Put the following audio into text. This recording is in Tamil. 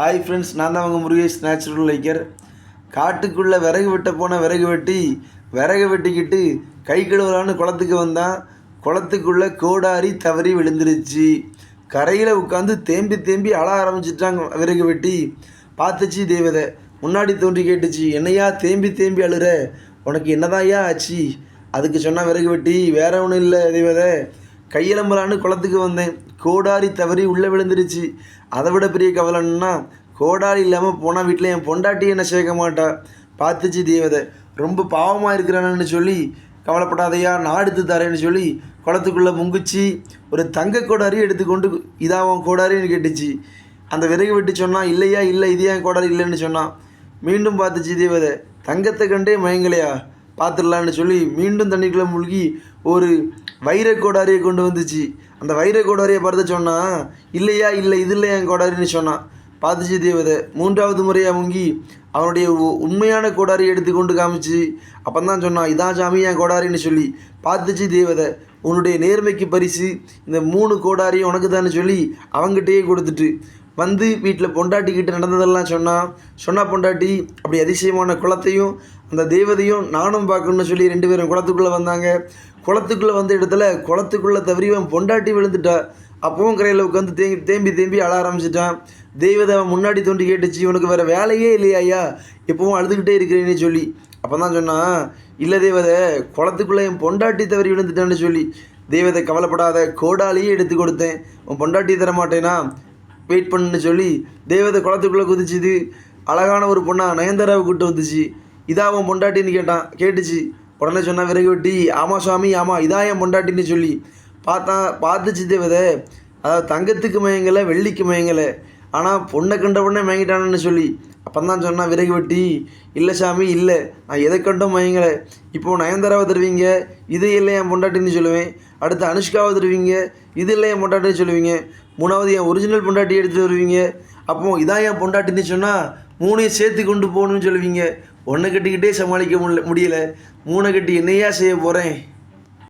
ஹாய் ஃப்ரெண்ட்ஸ் நான் தான் அவங்க முருகேஷ் நேச்சுரல் லைக்கர் காட்டுக்குள்ளே விறகு வெட்ட போன விறகு வெட்டி விறகு வெட்டிக்கிட்டு கை கழுவலான்னு குளத்துக்கு வந்தான். குளத்துக்குள்ளே கோடாரி தவறி விழுந்துருச்சு. கரையில் உட்காந்து தேம்பி தேம்பி அழ ஆரம்பிச்சிட்டாங்க விறகு வெட்டி. பார்த்துச்சு தேவதை முன்னாடி தோன்றி கேட்டுச்சு என்னையா தேம்பி தேம்பி அழுற? உனக்கு என்னதான்யா ஆச்சு? அதுக்கு சொன்னால் விறகு வெட்டி வேற ஒன்றும் இல்லை தேவதை. கையெலம்பலான்னு குளத்துக்கு வந்தேன். கோடாரி தவறி உள்ளே விழுந்துருச்சு. அதை விட பெரிய கவலைன்னா கோடாரி இல்லாமல் போனால் வீட்டில் என் பொண்டாட்டி என்ன சேர்க்க மாட்டா. பார்த்துச்சு தேவதை. ரொம்ப பாவமாக இருக்கிறானு சொல்லி கவலைப்படாதையா நான் எடுத்து தரேன்னு சொல்லி குளத்துக்குள்ளே முங்குச்சு ஒரு தங்க கோடாரி எடுத்துக்கொண்டு இதாகும் கோடாரின்னு கேட்டுச்சு. அந்த விறகு வெட்டி சொன்னான் இல்லையா இல்லை இது ஏன் கோடாரி இல்லைன்னு சொன்னான் மீண்டும் பார்த்துச்சு தேவதை. தங்கத்தை கண்டே மயங்கலையா? பார்த்துடலான்னு சொல்லி மீண்டும் தண்ணிக்குள்ளே மூழ்கி ஒரு வைர கோடாரியை கொண்டு வந்துச்சு. அந்த வைர கோடாரியை பார்த்து சொன்னான் இல்லையா இல்லை இது இல்லை என் கோடாரின்னு சொன்னான் பார்த்துச்சு தேவதை மூன்றாவது முறையாக முங்கி அவனுடைய உ- உண்மையான கோடாரியை எடுத்து கொண்டு காமிச்சு அப்போ தான் சொன்னான் இதான் சாமி என் கோடாரின்னு சொல்லி. பார்த்துச்சு தேவதை உன்னுடைய நேர்மைக்கு பரிசு இந்த மூணு கோடாரியும் உனக்கு தானே சொல்லி அவங்ககிட்டயே கொடுத்துட்டு வந்து வீட்டில் பொண்டாட்டிக்கிட்ட நடந்ததெல்லாம் சொன்னான் சொன்னால் பொண்டாட்டி அப்படி அதிசயமான குளத்தையும் அந்த தெய்வதையும் நானும் பார்க்கணும்னு சொல்லி ரெண்டு பேரும் குளத்துக்குள்ளே வந்தாங்க. குளத்துக்குள்ளே வந்த இடத்துல குளத்துக்குள்ளே தவறிவன் பொண்டாட்டி விழுந்துட்டா. அப்பவும் கரையில் உட்காந்து தேம்பி தேம்பி தேம்பி அழ ஆரம்பிச்சிட்டான். தெய்வதை அவன் முன்னாடி தோண்டி கேட்டுச்சு உனக்கு வேறு வேலையே இல்லையா ஐயா எப்பவும் அழுதுகிட்டே இருக்கிறேன்னு சொல்லி. அப்போ தான் சொன்னான் இல்லை தேவதை குளத்துக்குள்ளே என் பொண்டாட்டி தவறி விழுந்துட்டான்னு சொல்லி. தெய்வதை கவலைப்படாத கோடாலேயே எடுத்து கொடுத்தேன். உன் பொண்டாட்டி தர மாட்டேனா வெயிட் பண்ணுன்னு சொல்லி தேவதை குளத்துக்குள்ளே குதிச்சுது. அழகான ஒரு பொண்ணாக நயன்தாராவை கூட்டு வந்துச்சு. இதா அவன் பொண்டாட்டின்னு கேட்டான். கேட்டுச்சு. உடனே சொன்னால் விறகு வெட்டி. ஆமாம் சுவாமி ஆமாம் இதா என் பொண்டாட்டின்னு சொல்லி. பார்த்தான் பார்த்துச்சு தேவதை அதாவது தங்கத்துக்கு மயங்கலை வெள்ளிக்கு மயங்கலை. ஆனால் பொண்ணை கண்ட பொண்ணை மயங்கிட்டானு சொல்லி. அப்போ தான் சொன்னால் விறகு வெட்டி. இல்லை சாமி இல்லை. நான் எதை கண்டும் மயங்கலை. இப்போது நயன்தாராவை தருவீங்க? இது இல்லை என் பொண்டாட்டின்னு சொல்லுவேன். அடுத்து அனுஷ்காவை தருவீங்க? இது இல்லை என் பொண்டாட்டின்னு சொல்லுவீங்க. மூணாவது என் ஒரிஜினல் பொண்டாட்டி எடுத்துகிட்டு வருவீங்க. அப்போ இதான் என் பொண்டாட்டின்னு சொன்னால் மூணையும் சேர்த்து கொண்டு போகணும்னு சொல்லுவீங்க. ஒன்றை கட்டிக்கிட்டே சமாளிக்க முடியல முடியல. மூணை கட்டி என்னையா செய்ய போகிறேன்